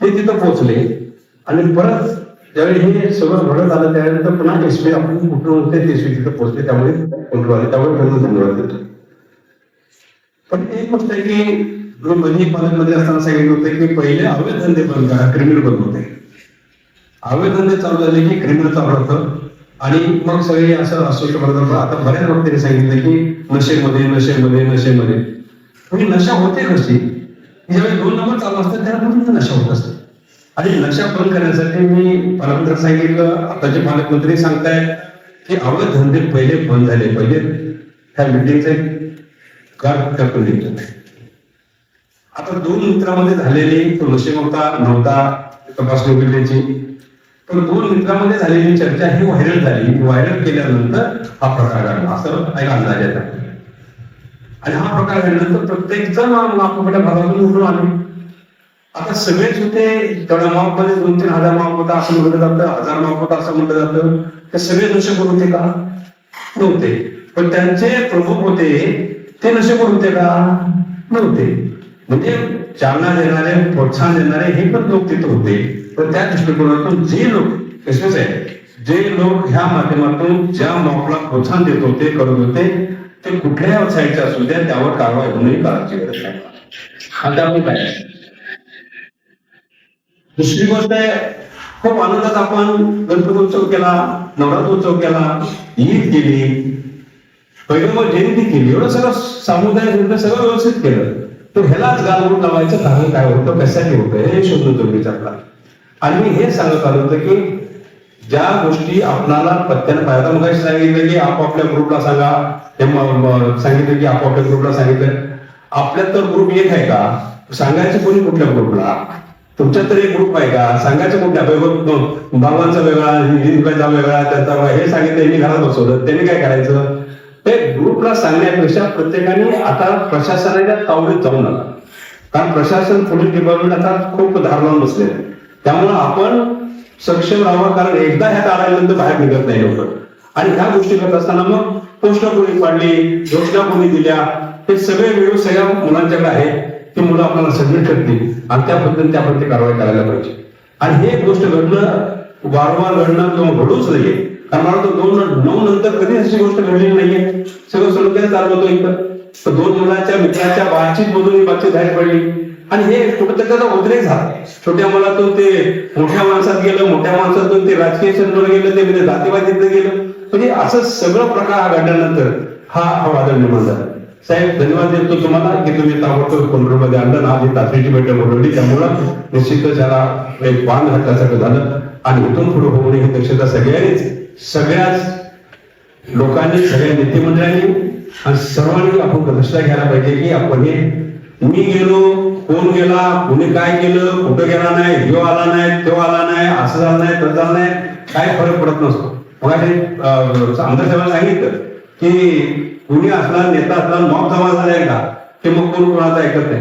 ते तिथं पोहोचले. आणि परत ज्यावेळी हे सगळं घडत आलं त्यानंतर पुन्हा एसपी आपण कुठून होते ते तिथं पोहोचले. त्यामुळे कंट्रोल आले त्यामुळे त्यांना धन्यवाद देतो. पण एक गोष्ट आहे की मी मधी कॉलेजमध्ये असताना सांगितलं होतं की पहिले अवैध धंदे बंद करा क्रिमिनल बंद होते. अवैध धंदे चालू झाले की क्रिमिनल चालू होतं. आणि मग सगळे असं असू करतात आता बऱ्याच वक्त्यांनी सांगितलं की नशेमध्ये नशेमध्ये नशेमध्ये. म्हणजे नशा होते कशी ज्यावेळी दोन नंबर चालू असतात त्याला नशा होत असते. आणि नशा बंद करण्यासाठी मी परमंत्र सांगितलं. आताचे पालकमंत्री सांगताय की अवैध धंदे पहिले बंद झाले पहिले ह्या मिटिंगचे कार टाकून निघतो आता दोन मित्रामध्ये झालेली तो नशेमुक्ता नव्हता तपासणी केल्याची पण दोन मित्रामध्ये झालेली चर्चा ही व्हायरल झाली. व्हायरल केल्यानंतर हा प्रकार घडला असं एक अंदाज येत आहे. आणि हा प्रकार घडल्यानंतर प्रत्येक जण आपल्या भागातून उठून आले. आता सगळेच होते तळमावमध्ये दोन तीन हजार माप असं म्हटलं जातं हजार माप असं म्हटलं जातं. ते सगळे नशेखोर होते का? नव्हते. पण त्यांचे प्रमुख होते ते नशेखोर होते का? नव्हते. म्हणजे चालना देणारे प्रोत्साहन देणारे हे पण लोक तिथे होते. पण त्या दृष्टिकोनातून जे लोक कसेच आहे जे लोक ह्या माध्यमातून ज्या मॉपला प्रोत्साहन देत होते करत होते ते कुठल्याही साईडचे असू द्या त्यावर कारवाई होऊनही करायची गरज नाही आता आपण काय? दुसरी गोष्ट आहे खूप आनंदात आपण गणपतोत्सव केला नवरात्र उत्सव केला ईद केली. पहिलं जयंती केली एवढं सगळं सामुदायिक निर्णय सगळं व्यवस्थित केलं. तर ह्यालाच गालबोट लावायचं कारण काय होतं? कशासाठी होतं? हे शोधून तुम्ही विचारला आणि मी हे सांगत आलो होतं की ज्या गोष्टी आपणाला पत्त्याने पाहिजे मग सांगितलं की आपापल्या ग्रुपला सांगा. सांगितलं की आपापल्या ग्रुपला सांगितलं. आपल्यात तर ग्रुप एक आहे का? सांगायचं कोणी कुठल्या ग्रुपला? तुमच्यात तर एक ग्रुप आहे का? सांगायचं कुठल्या? बाबा- बाबांचा वेगळा हिंदुकाचा वेगळा त्याचा हे सांगितलं मी घरात बसवलं. त्यांनी काय करायचं? ते ग्रुपला सांगण्यापेक्षा प्रत्येकाने आता प्रशासनाच्या तावडीत जाऊ नका कारण प्रशासन पोलीस डिपार्टमेंट आता खूप धार बसले त्यामुळे आपण सक्षम राहावा कारण एकदा ह्या आल्यानंतर बाहेर निघत नाही लोक. आणि ह्या गोष्टी करत असताना मग पोस्ट कोणी पाडली घोषणा कोणी दिल्या. हे सगळे व्हिडिओ सगळ्या मुलांच्याकडे आहे ती मुलं आपल्याला सबमिट करतील. आणि त्या पद्धतीने कारवाई करायला पाहिजे. आणि हे गोष्ट घडणं वारंवार घडणं किंवा घडूच नाहीये कारण मला वाटतं दोन नऊ नंतर कधीच अशी गोष्ट घडलेली नाहीये. सगळं सलुक्याने चालू होतं इथं. तर दोन मुलाच्या मित्राच्या बातचीत मधून ही बातचीत बाहेर पडली. आणि हे कुठं त्याचा उद्रेक झाला छोट्या मुलातून ते मोठ्या माणसात गेलं मोठ्या माणसातून ते राजकीय क्षेत्रात गेलं ते म्हणजे जातीवादीत गेलं. म्हणजे असं सगळं प्रकार घडल्यानंतर हा हा वादळ निर्माण झाला. साहेब धन्यवाद देतो तुम्हाला की तुम्ही ताबडतोब कोल्हापूरमध्ये आणलं. ना आधी तातडीची बैठक बोलवली त्यामुळं निश्चितच त्याला एक बांध घातल्यासारखं झालं. आणि इथून पुढे होऊ नये ही दक्षता सगळ्यांनीच सगळ्याच लोकांनी सगळ्या नेतेमंडळांनी आणि सर्वांनी आपण दक्षता घ्यायला पाहिजे की आपण हे मी गेलो कोण गेला कोणी काय केलं कुठं गेला नाही ह्यो आला नाही तो आला नाही असं झालं नाही तर झालं नाही काय फरक पडत नसतो. मग आमदार साहेबांना सांगितलं की कुणी असला नेता असला मॉब जमा झालाय का? ते मग कोण कोणाचा ऐकत नाही?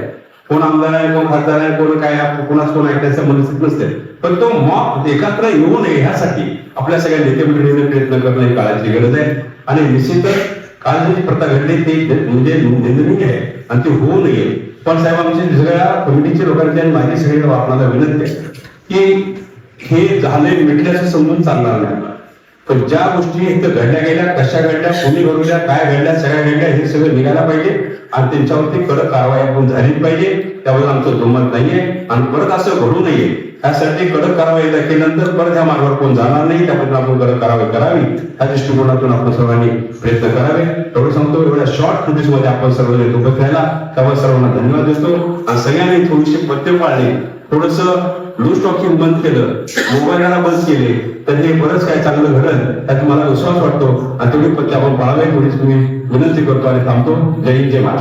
कोण आमदार आहे कोण खासदार आहे कोण काय कोणाच कोण ऐकण्याचं मनस्थित नसते. पण तो मॉब एकत्र येऊ नये ह्यासाठी आपल्या सगळ्या नेते मंडळीने प्रयत्न करणं ही काळाची गरज आहे. आणि निश्चितच काल जी प्रथा घडली ती म्हणजे निंदनीय आहे. आणि ती होऊ नये. पण साहेब आमची सगळ्या कमिटीच्या लोकांची आणि माझी सगळ्या आपणाला विनंती आहे की हे झाले मिटल्याचं समजून चालणार नाही पण ज्या गोष्टी इथं घडल्या गेल्या कशा घडल्या कोणी घडल्या काय घडल्या सगळ्या घडल्या हे सगळं निघायला पाहिजे आणि त्यांच्यावरती कडक कारवाई आपण झालीच पाहिजे. त्यावर आमचं दुमत नाहीये आणि परत असं घडू नये ह्यासाठी कडक कारवाई केल्यानंतर परत ह्या मार्गावर कोण जाणार नाही त्याबद्दल आपण कडक कारवाई करावी. ह्या दृष्टिकोनातून आपण सर्वांनी प्रयत्न करावे. एवढं सांगतो एवढ्या शॉर्ट नोटीसमध्ये आपण सर्व सोबत राहिला. त्यावर सर्वांना धन्यवाद देतो. आणि सगळ्यांनी थोडीशी पथ्य पाळली. थोडस लूज टॉकिंग बंद केलं. मोबाईलला बंद केले. तर हे बरंच काय चांगलं घडल. त्यात मला विश्वास वाटतो. आणि तेवढी पत्ते आपण पाळावे थोडीच तुम्ही विनंती करतो आणि थांबतो. जय हिंद जय महाराज